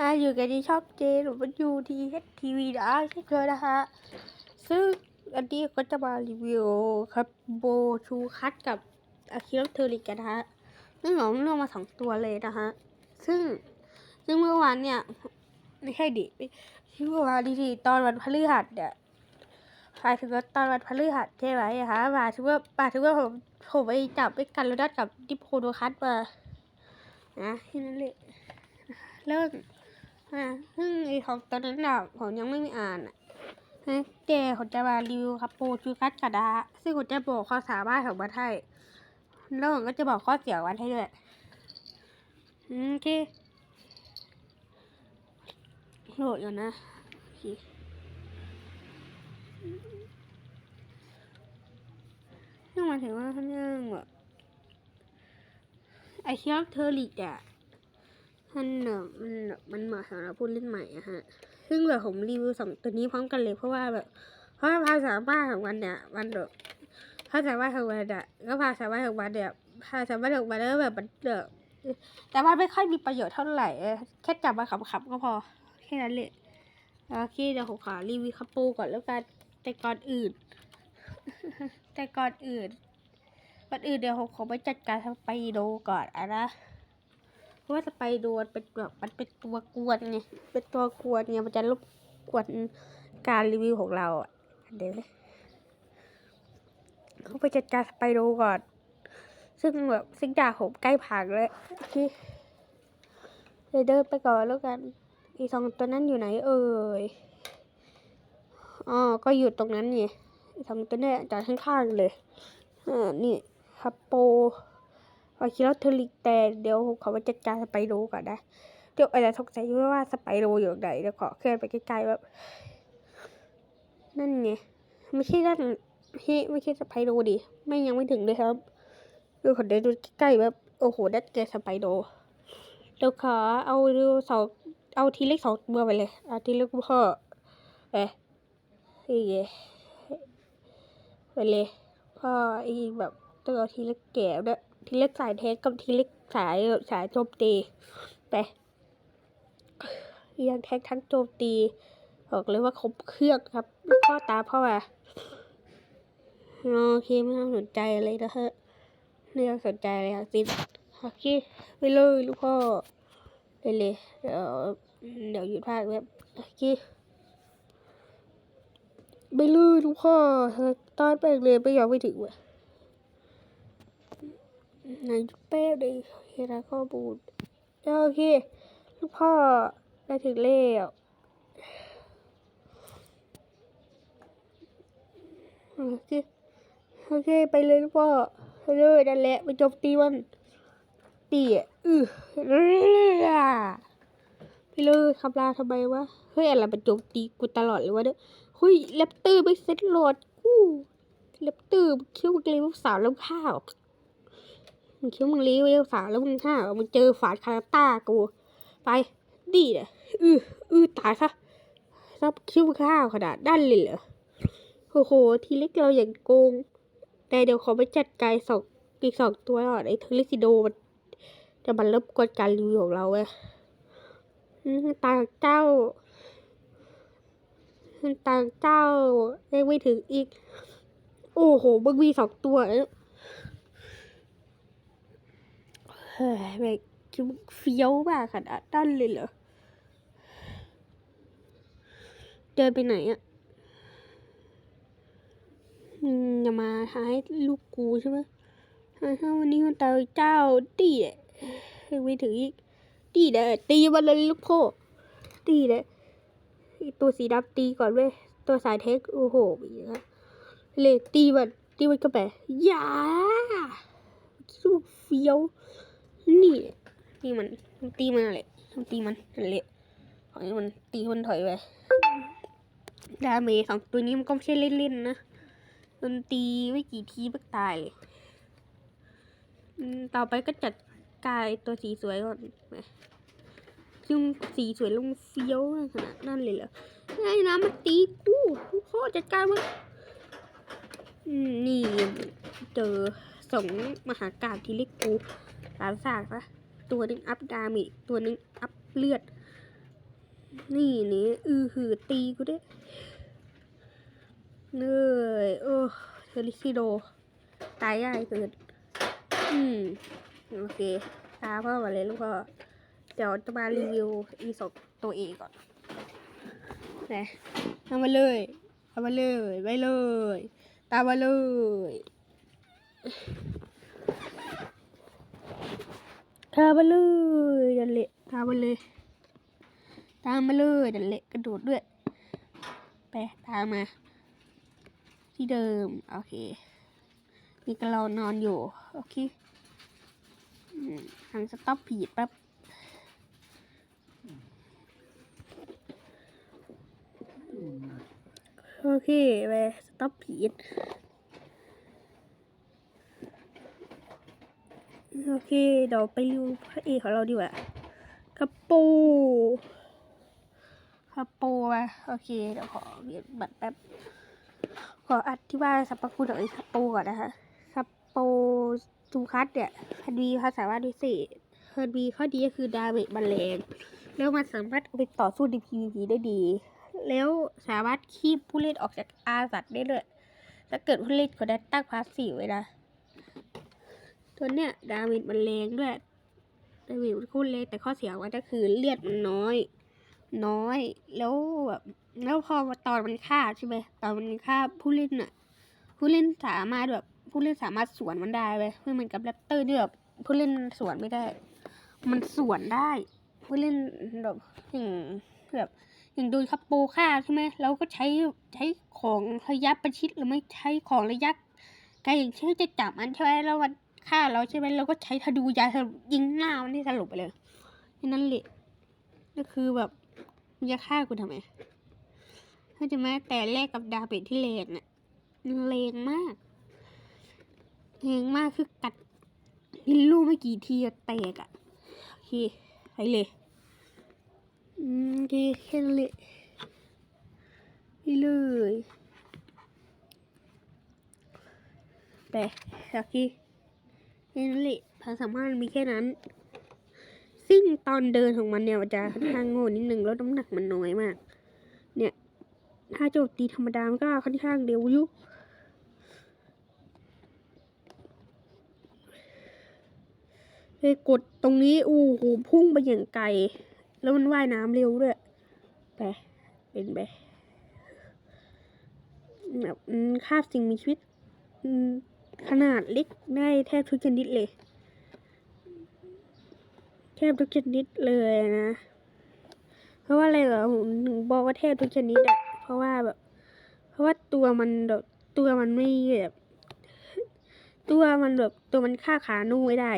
อ่าอยู่กันที่ช่องเจหรือว่ายูทีเอทีวีนะเช่นเคยนะคะซึ่งอันนี้ก็จะมารีวิวครับโบชูคัตกับอาคิโรเทอริกันนะฮะซึ่งผมเลือกมาสองตัวเลยนะฮะซึ่งซึ่งเมื่อวานเนี่ยไม่ใช่ดิที่เมื่อวานดีๆตอนวันพฤหัสเนี่ยหมายถึงว่าตอนวันพฤหัสใช่ไหมอะคะหมายถึงว่าหมายถึงว่าผมผมไปจับไปกันแล้วได้กับดิโพโดคัตมานะแค่นั้นเลยเริ่ม อ่าซึ่งไอ้ของตอนนั้นน่ะผมยังไม่มีอ่านอะนะแต่ผมจะมารีวิวครับโปรจูคัตกระดาซึ่งผมจะบอกความสามารถของมันให้แล้วผมก็จะบอกข้อเสียของมันให้ด้วยโอเคโหลดอยู่นะโอเคซึ่งหมายถึงว่าเรื่องแบบไอเชียเทอริกอะ ท่านแบบมันมันเหมาะสำหรับผู้เล่นใหม่อะฮะ ซึ่งแบบผมรีวิวสองตัวนี้พร้อมกันเลยเพราะว่าแบบ เพราะว่าภาษาบ้านของมันเนี่ยมันแบบภาษาบ้านของมันอะก็ภาษาบ้านของมันเนี่ยภาษาบ้านของมันแล้วแบบมันแบบแต่ว่าไม่ค่อยมีประโยชน์เท่าไหร่แค่จับมาขำๆก็พอแค่นั้นแหละโอเคเดี๋ยวผมขอรีวิวคาปูก่อนแล้วกันแต่ก่อนอื่น แต่ก่อนอื่นก่อนอื่นเดี๋ยวผมขอไปจัดการสไปโดก่อนอะนะ เพราะว่าสไปโดนเป็นแบบมันเป็นตัวกวนไงเป็นตัวกวนไงมันจะรบกวนการรีวิวของเราเดี๋ยวเขาไปจัดการสไปโดก่อน ซึ่งแบบซึ่งดาผมใกล้พังแล้วโอเคเดี๋ยเดินไปก่อนแล้วกัน อีสองตัวนั้นอยู่ไหนเอ่ยอ๋อก็อยู่ตรงนั้นไงอีสองตัวเนี่ยจอดข้างๆเลยอ่านี่ฮัปโป วาคิโรเทลิกแต่เดี๋ยวผมขอไปจัดการสไปโดก่อนนะเดี๋ยวอาจจะสงสัยว่าสไปโดอยู่ไหนเดี๋ยวขอเคลื่อนไปใกล้ๆแบบนั่นไงไม่ใช่ด้านไม่ไม่ใช่สไปโดดิไม่ยังไม่ถึงเลยครับดูขอเดินดูใกล้ๆแบบโอ้โหดัดเจอสไปโดเดี๋ยวขอเอาดูสองเอาทีเล็กสองตัวไปเลยเอาทีเล็กพ่อเอ๊ะอีกไปเลยพ่ออีกแบบต้องเอาทีเล็กแก่ด้วย ทีเล็กสายเทสกับทีเล็กสายสายโจมตีไปยังแท็กทั้งโจมตีบอกเลยว่าครบเครื่องครับพ่อตาพ่อมาโอเคไม่ต้องสนใจอะไรนะฮะไม่ต้องสนใจอะไรทั้งสิ้นโอเคไปเลยลูกพ่อไปเลยเดี๋ยวเดี๋ยวหยุดภาคแบบโอเคไปเลยลูกพ่อตอนไปเลยไม่ยอมไม่ถึงว่ะ ไหนแป๊บเลยเฮราข้อมูลโอเคลูกพ่อได้ถึงแล้วโอเคโอเคไปเลยลูกพ่อไปเลยนั่นแหละไปโจมตีมันตีอะอือไปเลยคำลาทำไมวะเฮ้ยอะไรมันโจมตีกูตลอดเลยวะเนี่ยเฮ้ยแรปเตอร์ไม่เซ็ตโหลดกูแรปเตอร์มึงคิดว่ามึงเลี้ยงสาวแล้วข้าว มึงคิดว่ามึงเลี้ยงสาแล้วมึงข้ามึงเจอฝาดคาราต้ากู ไปดีเลยอืออือตายซะรับคิ้วข้าวขนาดด้านเลยเหรอโอ้โห ทีเล็กเราอย่างโกง แต่เดี๋ยวขอไปจัดการสองอีกสองตัวก่อนไอ้เทลิซิโดมันจะมาเริ่มกวนการรีวิวของเราเว้ยตาเจ้าตาเจ้ายังไม่ถึงอีก โอ้โหมึงมีสองตัวแล้วเฮ้ยแบบคิดว่าเฟี้ยวมากขนาดนั้นเลยเหรอ เดินไปไหนอะอืมอย่ามาทายลูกกูใช่ไหมถ้าวันนี้มันตาเจ้าดีอะไม่ถึงอีกดีเลยตีมันเลยลูกพ่อตีเลยตัวสีดำตีก่อนเว้ย ตัวสายเทค โอ้โหอย่างเงี้ยเลยตีมันตีมันก็ไปอย่าคิดว่าเฟี้ยว นี่ตีมันตีมันอะไรตีมันนั่นแหละขอให้มันตีมันถอยไปดาเมจสองตัวนี้มันก็ไม่ใช่เล่นๆนะมันตีไม่กี่ทีก็ตายต่อไปก็จัดกายตัวสีสวยก่อนนะซึ่งสีสวยลงเฟี้ยวขนาดนั้นเลยเหรอไอ้น้ำมันตีกูโคตรจัดการมันนี่เจอสองมหากาบที่เล็กกู สามสากซะตัวหนึ่งอัพดามจตัวหนึ่งอัพเลือด นี่นี่อือหือตีกูด้วยเนยโอ้เทอริซิโด ตายง่ายเกินอืม โอเคตาพ่อมาเลยลูกพ่อเดี๋ยวจะมารีวิวอีศพตัวเองก่อนนะทำมาเลยทำมาเลยไปเลย ตามมาเลยตามมาเลยดันเละตามมาเลย ตามมาเลยดันเละกระโดดด้วย ไปตามมา ที่เดิม โอเค นี่ก็เรานอนอยู่ โอเคทางสต็อปผีดแป๊บโอเคไปสต็อปผีด โอเค เดี๋ยวไปดูพระเอกของเราดีกว่ากระปูกระปูอะโอเค เดี๋ยวขอเรียนบัตรแป๊บ ขออธิบายสรรพคุณของไอ้คาโปก่อนนะคะคาโปจูคัสเนี่ยมันมีภาษาว่าดิเศษเฮิร์บีข้อดีก็คือดาเมจมันแรงแล้วมันสามารถเอาไปต่อสู้ใน PVP ได้ดี แล้วสามารถคีบผู้เล่นออกจากอาสัตว์ได้ด้วยถ้าเกิดผู้เล่นคนนั้นตั้งพาสซีฟไว้นะ ตัวเนี้ยดาเมจมันแรงด้วยดาเมจมันคุ้นเลยแต่ข้อเสียของมันก็คือเลือดมันน้อย น้อยแล้วแบบแล้วพอตอนมันฆ่าใช่ไหมตอนมันฆ่าผู้เล่นน่ะผู้เล่นสามารถแบบผู้เล่นสามารถสวนมันได้ไปไม่เหมือนกับแรปเตอร์ที่แบบผู้เล่นสวนไม่ได้ มันสวนได้ ผู้เล่นแบบอย่างแบบอย่างโดนคัปโปฆ่าใช่ไหมเราก็ใช้ใช้ของระยะประชิดหรือไม่ใช้ของระยะไกลอย่างเช่นจะจับมันใช่ไหมแล้วมัน ฆ่าเราใช่ไหมเราก็ใช้ธนูยาสลบยิงหน้ามันให้สลบไปเลยแค่นั้นแหละก็คือแบบมึงจะฆ่ากูทำไมเข้าใจไหมแต่แรกกับดาเบจที่แรงน่ะแรงมากแรงมากคือกัดยินลูกไม่กี่ทีอะแตกอะโอเคไปเลยอืมโอเคแค่นั้นเลยไปเลยไปโอเค นั้นแหละความสามารถมีแค่นั้น ซึ่งตอนเดินของมันเนี่ยมันจะค่อนข้างโง่นิดนึงแล้วน้ำหนักมันน้อยมาก เนี่ย ถ้าโจมตีธรรมดามันก็ค่อนข้างเร็วอยู่เฮ้ยกดตรงนี้อู้หูพุ่งไปอย่างไกล แล้วมันว่ายน้ำเร็วด้วยไปเป็นไปแบบคาบสิ่งมีชีวิตอืม ขนาดเล็กได้แทบทุกชนิดเลย แทบทุกชนิดเลยนะ เพราะว่าอะไรเหรอผมถึงบอกว่าแทบทุกชนิดอะเพราะว่าแบบ เพราะว่าตัวมันแบบตัวมันไม่แบบตัวมันแบบตัวมันฆ่าขานุ่ไม่ได้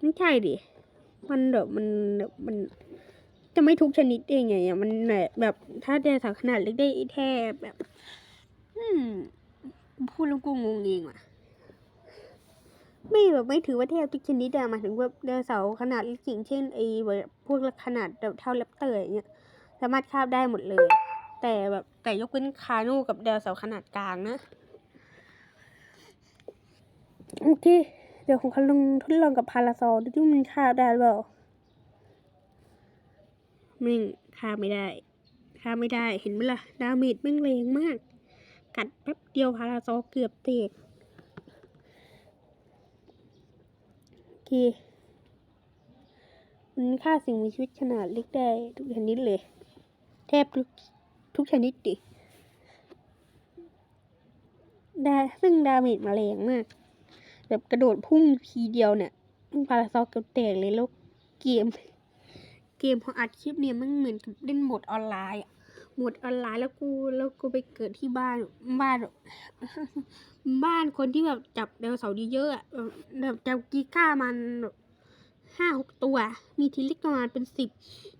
ไม่ใช่ดิมันแบบมันแบบมันจะไม่ทุกชนิดได้ไงอะมันแบบแบบ ถ้าเดสาวขนาดเล็กได้แทบแบบ อืม พูดแล้วกูงงเองว่ะ ไม่แบบไม่ถือว่าแทบทุกชนิดอะหมายถึงว่าไดโนเสาร์ขนาดเล็กอย่างเช่นไอ้แบบพวกขนาดแบบเท่าแรปเตอร์อย่างเงี้ยสามารถคาบได้หมดเลย แต่แบบแต่ยกเว้นคาโน่กับไดโนเสาร์ขนาดกลางนะโอเค เดี๋ยวผมขอลองทดลองกับพาราซอลดูที่มันคาบได้หรือเปล่าแม่งคาบไม่ได้คาบไม่ได้เห็นไหมล่ะ ดาเมจแม่งแรงมาก กัดแป๊บเดียวพาราซอเกือบเตกโอเคมันฆ่าสิ่งมีชีวิตขนาดเล็กได้ทุกชนิดเลย แทบทุกทุกชนิดดิดาซึ่งดาเมจมาแรงมาก แบบกระโดดพุ่งทีเดียวเนี่ยพาราซอเกือบแตกเลยแล้วเกม เกมพออัดคลิปเนี่ยมันเหมือนกับเล่นโหมดออนไลน์อะ หมดออนไลน์แล้วกูแล้วกูไปเกิดที่บ้านบ้าน บ้านคนที่แบบจับไดโนเสาร์เยอะๆอะแบบจับกีก้ามันห้าหกตัว มีทีเล็กประมาณเป็นสิบ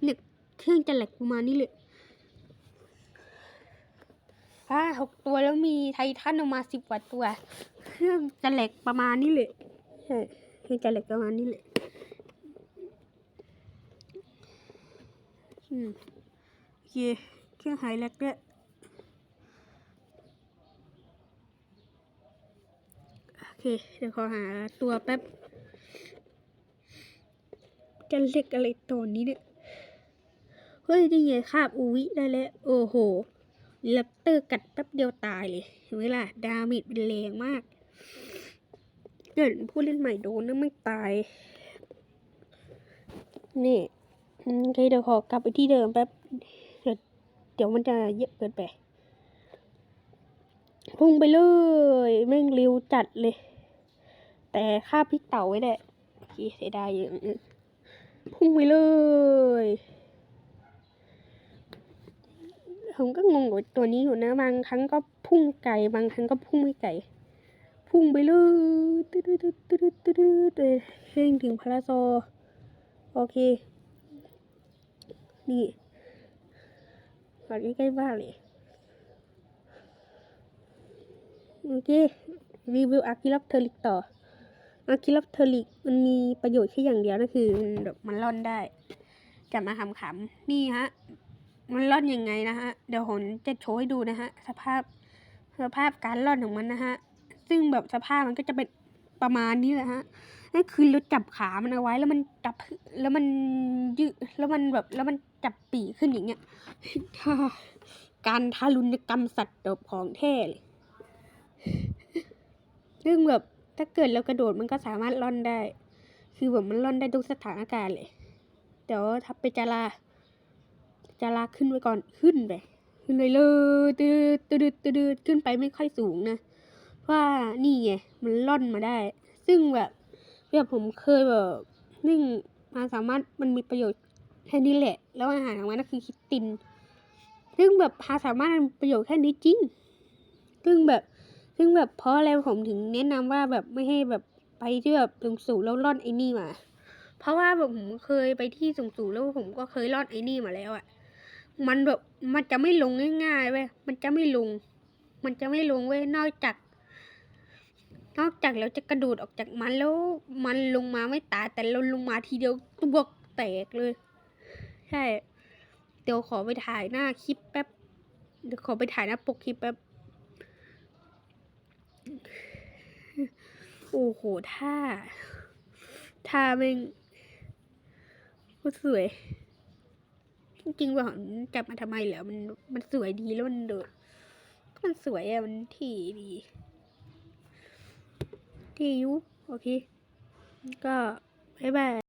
เนี่ยเครื่องจะแหลกประมาณนี้เลยห้าหกตัวแล้วมีไททันออกมาสิบกว่าตัว เครื่องจะแหลกประมาณนี้เลยเครื่องจะแหลกประมาณนี้เลยอืมโอเค เครื่องหายแหลกด้วยโอเค เดี๋ยวขอหาตัวแป๊บ จะเล็กอะไรตอนนี้เนี่ย เฮ้ยนี่ไงคาบอูวิได้แล้ว โอ้โหแรปเตอร์กัดแป๊บเดียวตายเลยเห็นไหมล่ะ ดาเมจเป็นแรงมาก เกิดผู้เล่นใหม่โดนนะไม่ตาย นี่โอเคเดี๋ยวขอกลับไปที่เดิมแป๊บ เดี๋ยวมันจะเยอะเกินไป พุ่งไปเลยแม่งเร็วจัดเลย แต่ค่าพริกเต่าไว้แหละโอเคเสียดายอย่างนึงพุ่งไปเลยผมก็งงกับตัวนี้อยู่นะ บางครั้งก็พุ่งไกลบางครั้งก็พุ่งไม่ไกลพุ่งไปเลยตึ๊ดตึ๊ดตึ๊ดตึ๊ดตึ๊ดตึ๊ดเลยเร่งถึงพาราโซ โอเค นี่ ตอนนี้ใกล้บ้านเลยโอเครีวิวอาร์คิลับเทอริกต่ออาร์คิลับเทอริกมันมีประโยชน์แค่อย่างเดียวนั่นคือมันแบบมันร่อนได้จะมาขำๆนี่ฮะ มันร่อนยังไงนะฮะ เดี๋ยวผมจะโชว์ให้ดูนะฮะ สภาพสภาพการร่อนของมันนะฮะ ซึ่งแบบสภาพมันก็จะเป็นประมาณนี้แหละฮะนั่นคือเราจับขามันเอาไว้แล้วมันจับแล้วมันยืดแล้วมันแบบแล้วมัน จับปีขึ้นอย่างเงี้ยการทารุณกรรมสัตว์แบของแท้เลยซึ่งแบบถ้าเกิดเรากระโดดมันก็สามารถล่อนได้ คือแบบมันล่อนได้ทุกสถานการณ์เลย เดี๋ยวทับไปจาราจาราขึ้นไว้ก่อนขึ้นไปขึ้นเลยเลยตืดตืดตืดขึ้นไปไม่ค่อยสูงนะว่านี่ไงมันล่อนมาได้ ซึ่งแบบแบบผมเคยแบบนึ่งมาสามารถมันมีประโยชน์ แค่นี้แหละ แล้วอาหารของมันก็คือคิตติน ซึ่งแบบพาสามารถประโยชน์แค่นี้จริง ซึ่งแบบ ซึ่งแบบเพราะอะไรผมถึงแนะนำว่าแบบไม่ให้แบบไปที่แบบสูงๆแล้วร่อนไอ้นี่มา เพราะว่าแบบผมเคยไปที่สูงๆแล้วผมก็เคยร่อนไอ้นี่มาแล้วอะ่ะ มันแบบมันจะไม่ลงง่ายๆเว้ย มันจะไม่ลง มันจะไม่ลงเว้ย นอกจาก นอกจากเราจะกระโดดออกจากมันแล้วมันลงมาไม่ตายแต่เราลงมาทีเดียวตัวแตกเลย ใช่ เดี๋ยวขอไปถ่ายหน้าคลิปแป๊บ เดี๋ยวขอไปถ่ายหน้าปกคลิปแป๊บ โอ้โหท่าท่าแม่งโคตรสวย จริงๆว่าผมจับมาทำไมเหรอมันมันสวยดีแล้วมันเดดมันสวยอะมันที่ดีที่ยุโอเค ก็บ๊ายบาย